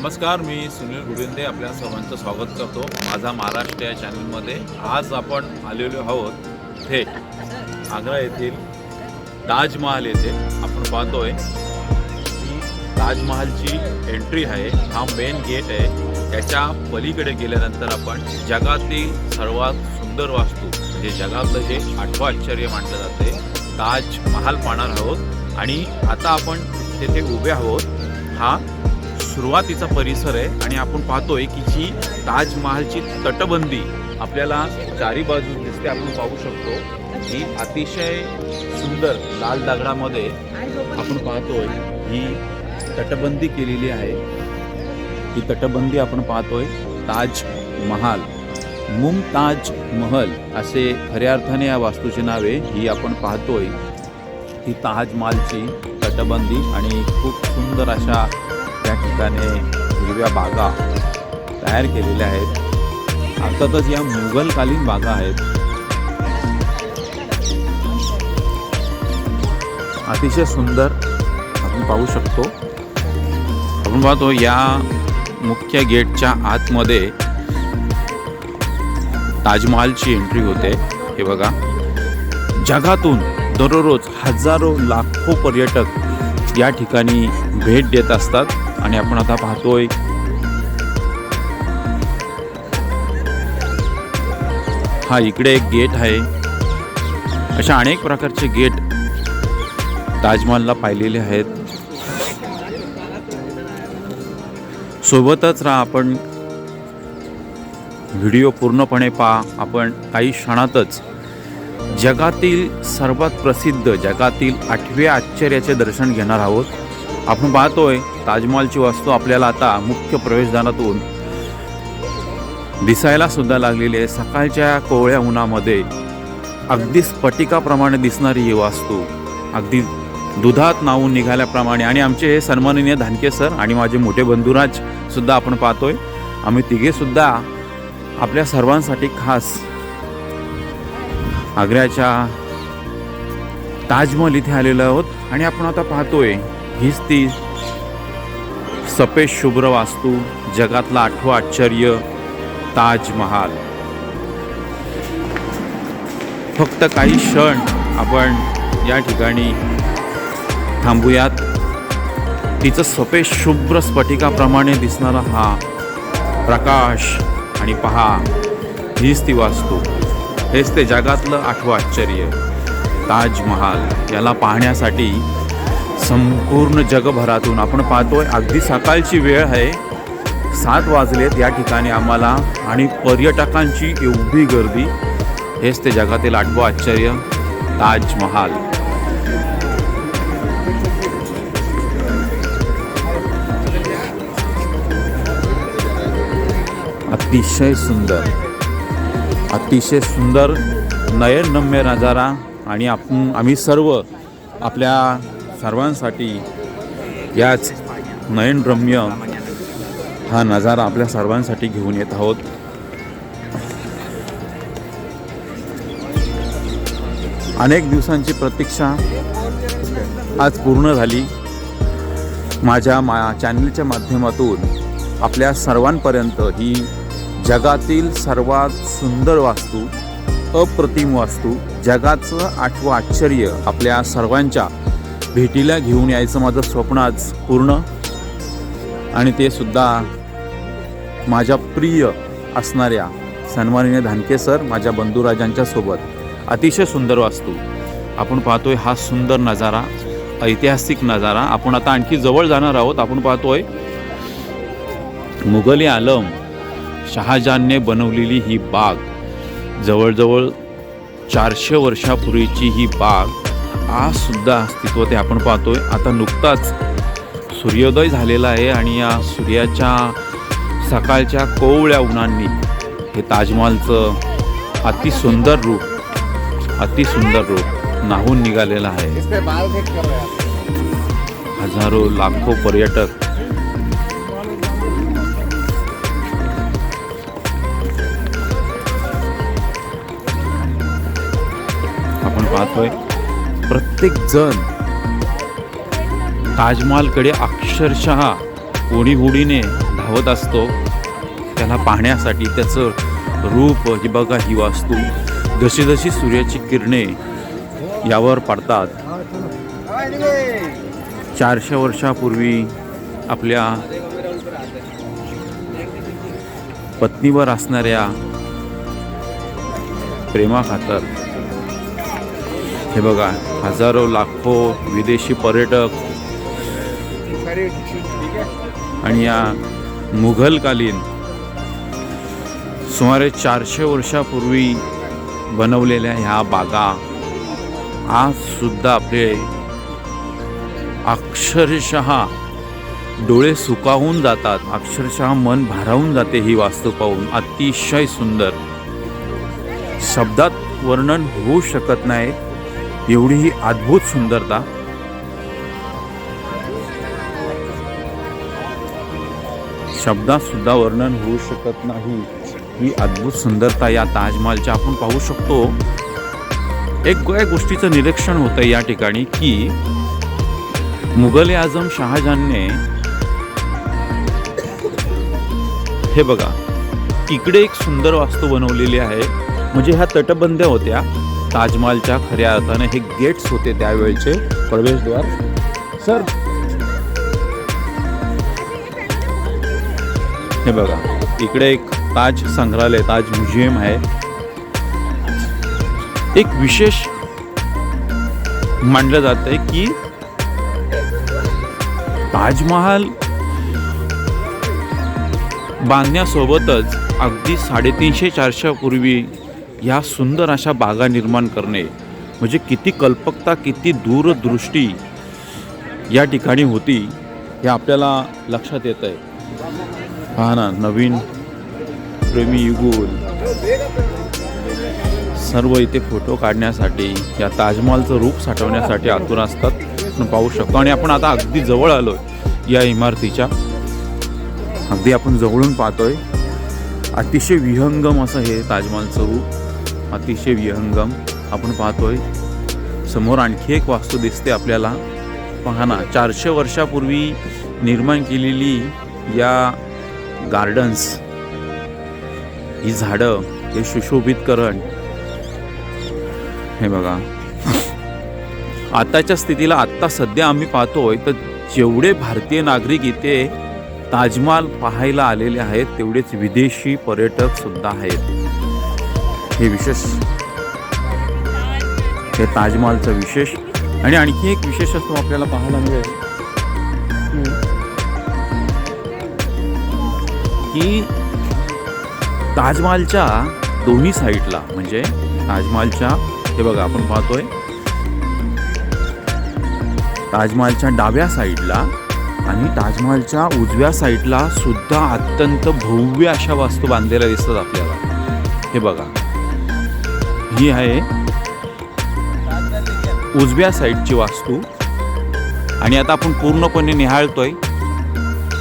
नमस्कार मी सुनील गुडिंदे आपल्या सर्वांचं स्वागत करतो. माझा महाराष्ट्र या चॅनलमध्ये. आज आपण आलेलो आहोत थेट आग्रा येथील ताजमहाल येथे. आपण पाहतोय ही ताजमहालची एंट्री आहे. हा मेन गेट आहे. त्याच्या पलीकडे गेल्यानंतर आपण जगातील सर्वात सुंदर वास्तू म्हणजे जगातलं जे आठवं आश्चर्य मानलं जाते ताजमहाल पाहणार आहोत. आणि आता आपण तेथे उभे आहोत. हा सुरुवातीचा परिसर आहे आणि आपण पाहतोय की जी ताजमहालची तटबंदी आपल्याला चारी बाजू दिसते आपण पाहू शकतो. ही अतिशय सुंदर लाल दगडामध्ये आपण पाहतोय ही तटबंदी केलेली आहे. ही तटबंदी आपण पाहतोय ताज महाल मुमताज महल असे खऱ्या अर्थाने या वास्तूची नावे ही आपण पाहतोय. ही ताजमहालची तटबंदी आणि खूप सुंदर अशा त्या ठिकाणी हिरव्या बागा तयार केलेल्या आहेत. अर्थातच या मुघलकालीन बागा आहेत. अतिशय सुंदर आपण पाहू शकतो. आपण पाहतो या मुख्य गेटच्या आतमध्ये ताजमहालची एंट्री होते. हे बघा. जगातून दररोज हजारो लाखो पर्यटक या ठिकाणी भेट देत असतात. आणि आपण आता पाहतोय हा इकडे एक गेट आहे. अशा अनेक प्रकारचे गेट ताजमहलला पाहिलेले आहेत. सोबतच राहा आपण. व्हिडिओ पूर्णपणे पहा. आपण काही क्षणातच जगातील सर्वात प्रसिद्ध जगातील आठव्या आश्चर्याचे दर्शन घेणार आहोत. आपण पाहतोय ताजमहालची वास्तू आपल्याला आता मुख्य प्रवेशद्वारातून दिसायला सुद्धा लागलेली आहे. सकाळच्या कोवळ्या उन्हामध्ये अगदी स्फटिकाप्रमाणे दिसणारी ही वास्तू. अगदी दुधात नावून निघाल्याप्रमाणे. आणि आमचे हे सन्माननीय धानके सर आणि माझे मोठे बंधुराज सुद्धा आपण पाहतोय. आम्ही तिघे सुद्धा आपल्या सर्वांसाठी खास आग्र्याच्या ताजमहल इथे आलेलो आहोत. आणि आपण आता पाहतोय हीच ती सफेद शुभ्र वास्तू जगातला आठवं आश्चर्य ताजमहाल. फक्त काही क्षण आपण या ठिकाणी थांबूयात. तिचं सफेद शुभ्र स्फटिकाप्रमाणे दिसणारा हा प्रकाश आणि पहा हीच ती वास्तू. हेच ते जगातलं आठवं आश्चर्य ताजमहाल. याला पाहण्यासाठी संपूर्ण जगभरातून आपण पाहतोय. अगदी सकाळची वेळ आहे. सात वाजलेत या ठिकाणी आम्हाला आणि पर्यटकांची एवढी गर्दी. हेच ते जगातील आठवं आश्चर्य. ताजमहाल. अतिशय सुंदर. अतिशय सुंदर नयनरम्य नजारा आणि आपण आम्ही सर्व आपल्या सर्वांसाठी याच नयनरम्य हा नजारा आपल्या सर्वांसाठी घेऊन येत आहोत. अनेक दिवसांची प्रतीक्षा आज पूर्ण झाली. माझ्या मा चॅनलच्या माध्यमातून आपल्या सर्वांपर्यंत ही जगातील सर्वात सुंदर वास्तू अप्रतिम वास्तू जगाचं आठवं आश्चर्य आपल्या सर्वांच्या भेटीला घेऊन यायचं माझं स्वप्न आज पूर्ण. आणि ते सुद्धा माझ्या प्रिय असणाऱ्या सन्माननीय धानके सर माझ्या बंधुराजांच्या सोबत. अतिशय सुंदर वास्तू. आपण पाहतोय हा सुंदर नजारा ऐतिहासिक नजारा. आपण आता आणखी जवळ जाणार आहोत. आपण पाहतोय मुघली आलम शहाजहानने बनवलेली ही बाग. जवळजवळ चारशे वर्षापूर्वीची ही बाग. आज सुद्धा अस्तित्वात आहे आपण पाहतोय. आता नुकताच सूर्योदय झालेला आहे आणि या सूर्याच्या सकाळच्या कोवळ्या उन्हांनी हे ताजमहालचं अतिसुंदर रूप अतिसुंदर रूप नाहून निघालेलं आहे. हजारो लाखो पर्यटक आपण पाहतोय. प्रत्येक जण ताजमहालकडे अक्षरशः ओढी ओढीने धावत असतो. त्याला पाहण्यासाठी त्याचं रूप ही बघा ही वास्तू जशी जशी सूर्याची किरणे यावर पडतात. चारशे वर्षापूर्वी आपल्या पत्नीवर असणाऱ्या प्रेमाखातर हे बघा हजारो लाखो विदेशी पर्यटक आणि या मुघलकालीन सुमारे चारशे वर्षापूर्वी बनवलेल्या ह्या बागा आज सुद्धा आपले अक्षरशः डोळे सुकावून जातात अक्षरशः मन भारावून जाते ही वास्तू पाहून. अतिशय सुंदर. शब्दात वर्णन होऊ शकत नाही. एवढी ही अद्भुत सुंदरता. शब्दात सुद्धा वर्णन होऊ शकत नाही. ही अद्भुत सुंदरता या ताजमहालच्या आपण पाहू शकतो. एक एक गोष्टीचं निरीक्षण होतं या ठिकाणी की मुघल आझम शहाजहानने हे बघा इकडे एक सुंदर वास्तू बनवलेली आहे. म्हणजे ह्या तटबंद्या होत्या. ताजमहालच्या खऱ्या अर्थाने हे गेट्स होते त्यावेळचे प्रवेशद्वार. सर. हे बघा इकडे एक ताज संग्रहालय ताज म्युझियम आहे. एक विशेष मानलं जात आहे की ताजमहाल बांधण्यासोबतच अगदी साडेतीनशे चारशे पूर्वी ह्या सुंदर अशा बागा निर्माण करणे म्हणजे किती कल्पकता किती दूरदृष्टी या ठिकाणी होती हे आपल्याला लक्षात येत आहे पहा ना नवीन प्रेमी युगुल. सर्व इथे फोटो काढण्यासाठी या ताजमहालचं रूप साठवण्यासाठी आतून असतात आपण पाहू शकतो. आणि आपण आता अगदी जवळ आलो या इमारतीच्या. अगदी आपण जवळून पाहतोय. अतिशय विहंगम असं हे ताजमहालचं रूप. अतिशय विहंगम आपण पाहतोय. समोर आणखी एक वास्तू दिसते आपल्याला. पहा ना चारशे वर्षापूर्वी निर्माण केलेली या गार्डन्स ही झाडं हे सुशोभितकरण हे बघा. आताच्या स्थितीला आत्ता सध्या आम्ही पाहतोय तर जेवढे भारतीय नागरिक इथे ताजमहाल पाहायला आलेले आहेत तेवढेच विदेशी पर्यटक सुद्धा आहेत. हे विशेष. हे ताजमहालचं विशेष. आणि आणखी एक विशेष असतो आपल्याला पाहायला मिळेल. की ताजमहालच्या दोन्ही साईडला म्हणजे ताजमहालच्या हे बघा आपण पाहतोय. ताजमहालच्या डाव्या साईडला आणि ताजमहालच्या उजव्या साईडला सुद्धा अत्यंत भव्य अशा वास्तू बांधलेल्या दिसतात आपल्याला. हे बघा. ही आहे उजव्या साईडची वास्तू. आणि आता आपण पूर्णपणे निहाळतोय.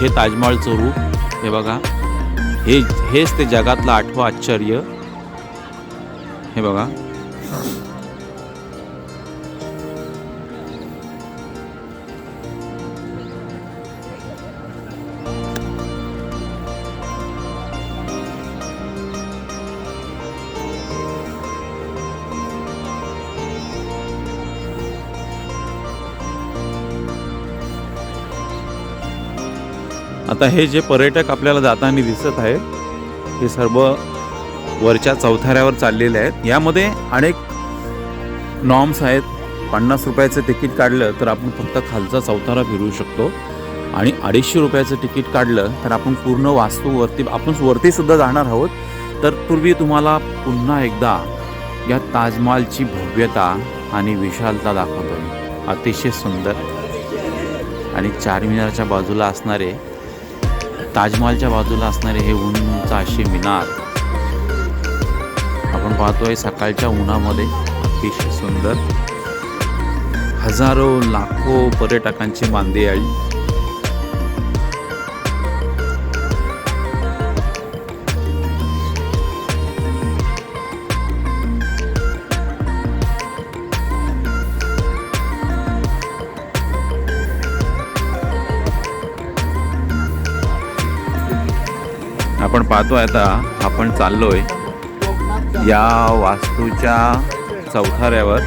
हे ताजमहालचं रूप हे बघा. हे हेच ते जगातलं आठवं आश्चर्य. हे बघा. आता हे जे पर्यटक आपल्याला जाताना दिसत आहेत हे सर्व वरच्या चौथाऱ्यावर चाललेले आहेत. यामध्ये अनेक नॉर्म्स आहेत. पन्नास रुपयाचं तिकीट काढलं तर आपण फक्त खालचा चौथारा फिरू शकतो. आणि अडीचशे रुपयाचं तिकीट काढलं तर आपण पूर्ण वास्तूवरती आपण वरतीसुद्धा जाणार आहोत. तर पूर्वी तुम्हाला पुन्हा एकदा या ताजमहालची भव्यता आणि विशालता दाखवतो. अतिशय सुंदर आणि चारमिनारच्या बाजूला असणारे ताजमहलच्या बाजूला असणारे हे उंच असे मिनार आपण पाहतोय सकाळच्या उन्हामध्ये अतिशय सुंदर. हजारो लाखो पर्यटकांची मांदियाळी आपण पाहतोय आता आपण चाललोय या वास्तूच्या चौथाऱ्यावर.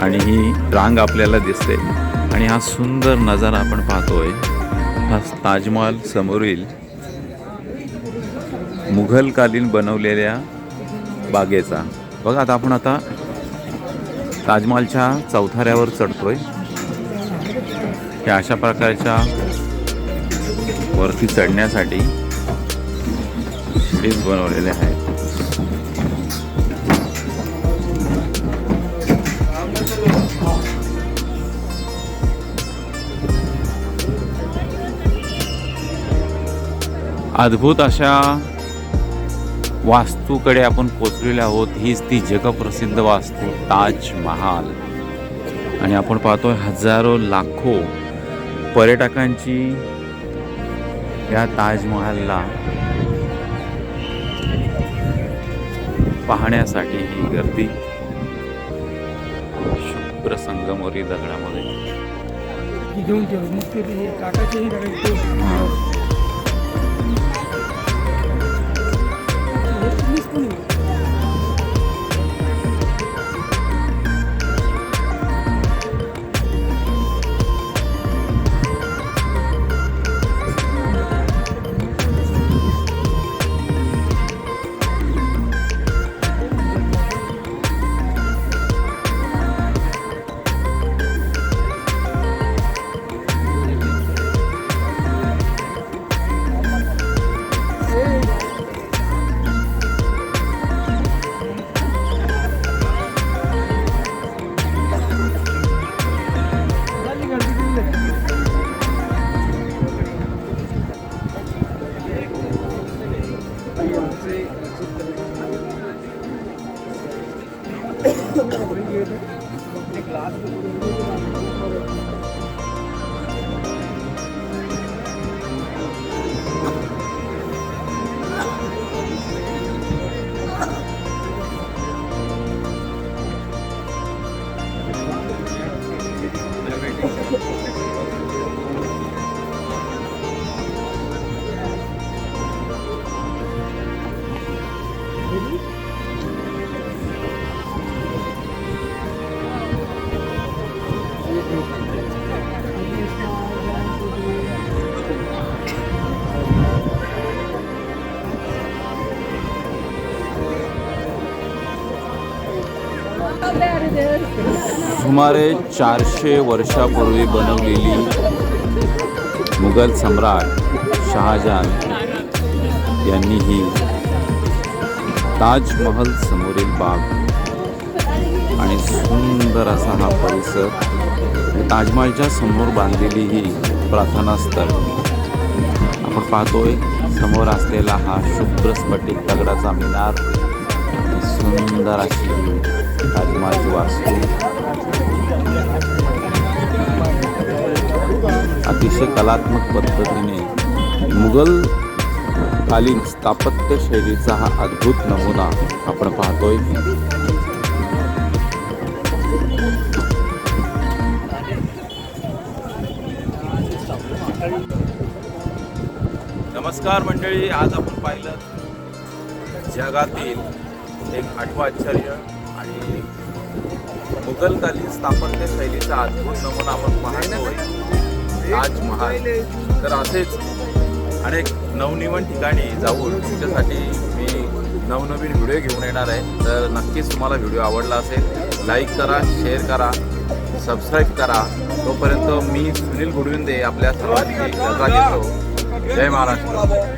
आणि ही रांग आपल्याला दिसते. आणि हा सुंदर नजारा आपण पाहतोय. हा ताजमहाल समोरील मुघलकालीन बनवलेल्या बागेचा. बघा आता आपण आता ताजमहलच्या चौथाऱ्यावर चढतोय. या अशा प्रकारच्या वरती चढण्यासाठी शिडीज बनवलेले आहेत. अद्भुत अशा वास्तूकडे आपण पोचलेलो आहोत. हीच ती जगप्रसिद्ध वास्तू ताजमहाल. आणि आपण पाहतोय हजारो लाखो पर्यटकांची या ताजमहालला पाहण्यासाठी ही गर्दी. शुभ्र संगमोरी दगडामध्ये. घेऊन ग्लास सुमारे चारशे वर्षापूर्वी बनवलेली मुघल सम्राट शहाजहान यांनी ही ताजमहल समोरील बाग आणि सुंदर असा हा परिसर ताजमहलच्या समोर बांधलेली ही प्रार्थना स्थळ. आपण पाहतोय समोर असलेला हा शुभ्र स्फटिक दगडाचा मिनार. सुंदर अशी ताजमहालची वास्तू अतिशय कलात्मक पद्धतीने मुघल कालीन स्थापत्य शैलीचा हा अद्भुत नमुना आपण पाहतोय. नमस्कार मंडळी आज आपण पाहिलं जगातील एक आठवा आश्चर्य आणि मुघलकालीन स्थापत्य शैलीचा अद्भुत नमुना आपण पाहतोय. ताजमहाल तर असेच अनेक नवनिवन ठिकाणी जाऊन तुमच्यासाठी मी नवनवीन व्हिडिओ घेऊन येणार आहे. तर नक्कीच तुम्हाला व्हिडिओ आवडला असेल लाईक करा शेअर करा सबस्क्राईब करा. तोपर्यंत मी सुनील गुडविंदे आपल्या सर्वांची रजा घेतो. जय महाराष्ट्र.